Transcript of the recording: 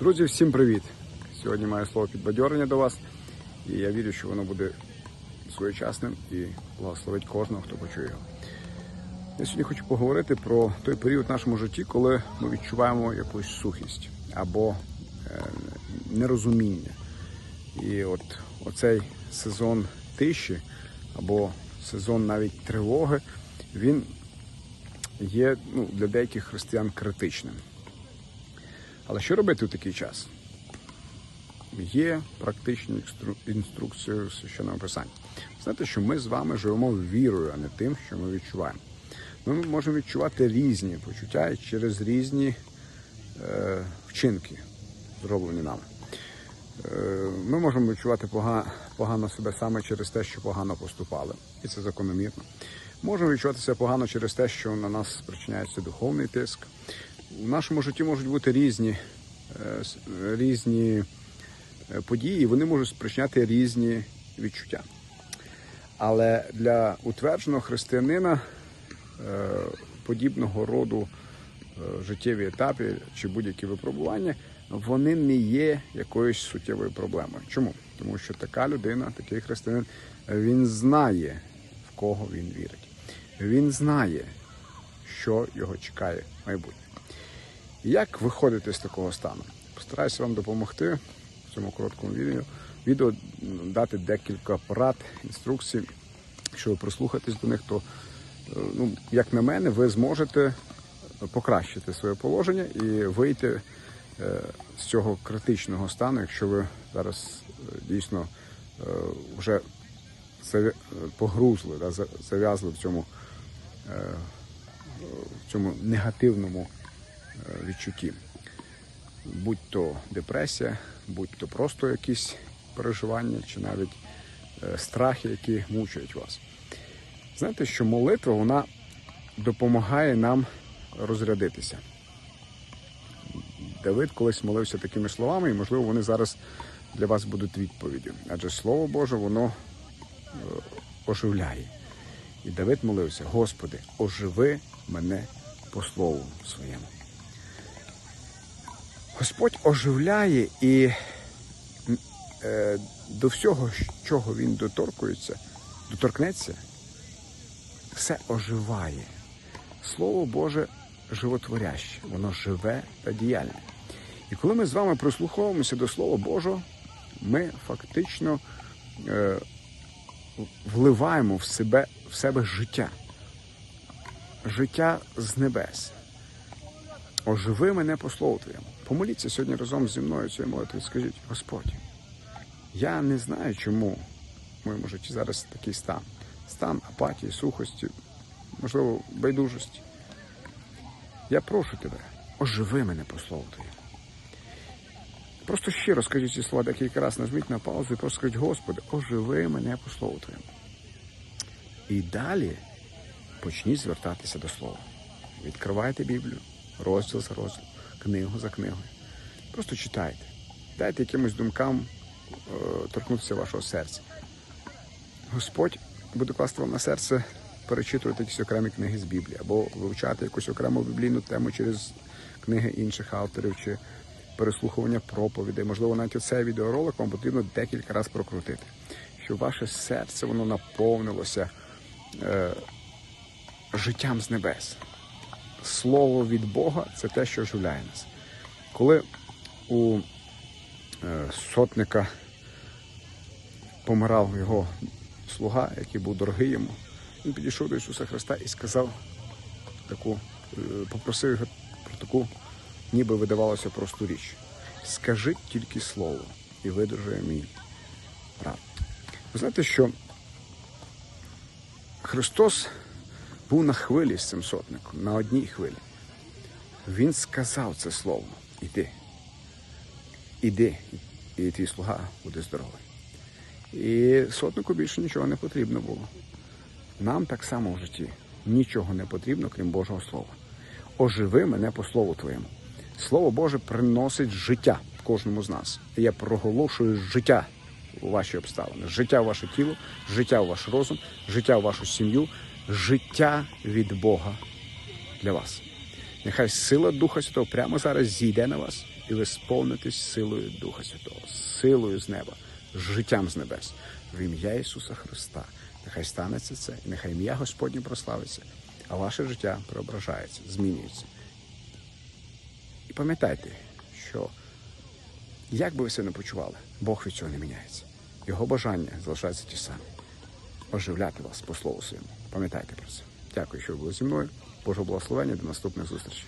Друзі, всім привіт! Сьогодні маю слово підбадьорення до вас, і я вірю, що воно буде своєчасним і благословить кожного, хто почує його. Я сьогодні хочу поговорити про той період в нашому житті, коли ми відчуваємо якусь сухість або е, нерозуміння. І от оцей сезон тиші або сезон навіть тривоги, він є ну, для деяких християн критичним. Але що робити в такий час? Є практичні інструкції в священному писанні. Знаєте, що ми з вами живемо вірою, а не тим, що ми відчуваємо. Ми можемо відчувати різні почуття через різні е, вчинки, зроблені нами. Е, Ми можемо відчувати пога- погано себе саме через те, що погано поступали, і це закономірно. Можемо відчувати себе погано через те, що на нас спричиняється духовний тиск. У нашому житті можуть бути різні, е, різні е, події, вони можуть спричиняти різні відчуття. Але для утвердженого християнина е, подібного роду життєві етапи чи будь-які випробування, вони не є якоюсь суттєвою проблемою. Чому? Тому що така людина, такий християнин, він знає, в кого він вірить. Він знає, що його чекає в майбутнє. Як виходити з такого стану? Постараюся вам допомогти в цьому короткому відео, відео дати декілька порад, інструкцій. Якщо ви прислухатись до них, то, е, ну, як на мене, ви зможете покращити своє положення і вийти е, з цього критичного стану, якщо ви зараз е, дійсно вже погрузли, за- зав'язли в цьому, в цьому негативному відчутті. Будь то депресія, будь то просто якісь переживання, чи навіть е, страхи, які мучають вас. Знаєте, що молитва вона допомагає нам розрядитися. Давид колись молився такими словами, і, можливо, вони зараз для вас будуть відповіддю. Адже Слово Боже, воно е, оживляє. І Давид молився: Господи, оживи мене по слову своєму. Господь оживляє і е, до всього, чого він доторкується, доторкнеться, все оживає. Слово Боже животворяще, воно живе та діяльне. І коли ми з вами прислуховуємося до Слова Божого, ми фактично е, вливаємо в себе, в себе життя, життя з небес. Оживи мене по слову Твоєму. Помоліться сьогодні разом зі мною цією молитвою. Скажіть, Господь, я не знаю, чому в моєму житті зараз такий стан. Стан апатії, сухості, можливо, байдужості. Я прошу тебе, оживи мене по слову Твоєму. Просто щиро скажіть ці слова декілька разів, нажміть на паузу і просто скажіть, Господи, оживи мене по слову Твоєму. І далі почніть звертатися до слова. Відкривайте Біблію, розділ за розділ, книгу за книгою. Просто читайте. Дайте якимось думкам е, торкнутися вашого серця. Господь буде класти вам на серце перечитувати якісь окремі книги з Біблії, або вивчати якусь окрему біблійну тему через книги інших авторів чи переслухування проповідей. Можливо, навіть оцей відеоролик вам потрібно декілька разів прокрутити, щоб ваше серце воно наповнилося е, життям з небес. Слово від Бога це те, що оживляє нас. Коли у е, сотника помирав його слуга, який був дорогий йому, він підійшов до Ісуса Христа і сказав таку, е, попросив його про таку, ніби видавалося просту річ. Скажіть тільки слово, і видержує мій рад. Ви знаєте, що Христос був на хвилі з цим сотником, на одній хвилі. Він сказав це слово: іди, іди, і твій слуга буде здоровий. І сотнику більше нічого не потрібно було. Нам так само в житті нічого не потрібно, крім Божого Слова. Оживи мене по слову Твоєму. Слово Боже приносить життя кожному з нас. Я проголошую життя у ваші обставини, життя в ваше тіло, життя в ваш розум, життя в вашу сім'ю, життя від Бога для вас. Нехай сила Духа Святого прямо зараз зійде на вас і ви сповнитесь силою Духа Святого, силою з неба, життям з небес. В ім'я Ісуса Христа. Нехай станеться це, і нехай ім'я Господнє прославиться, а ваше життя преображається, змінюється. І пам'ятайте, що як би ви себе не почували, Бог від цього не міняється. Його бажання залишаються ті самі. Оживляти вас по слову своєму. Пам'ятайте про це. Дякую, що ви були зі мною. Божого благословення. До наступних зустрічей.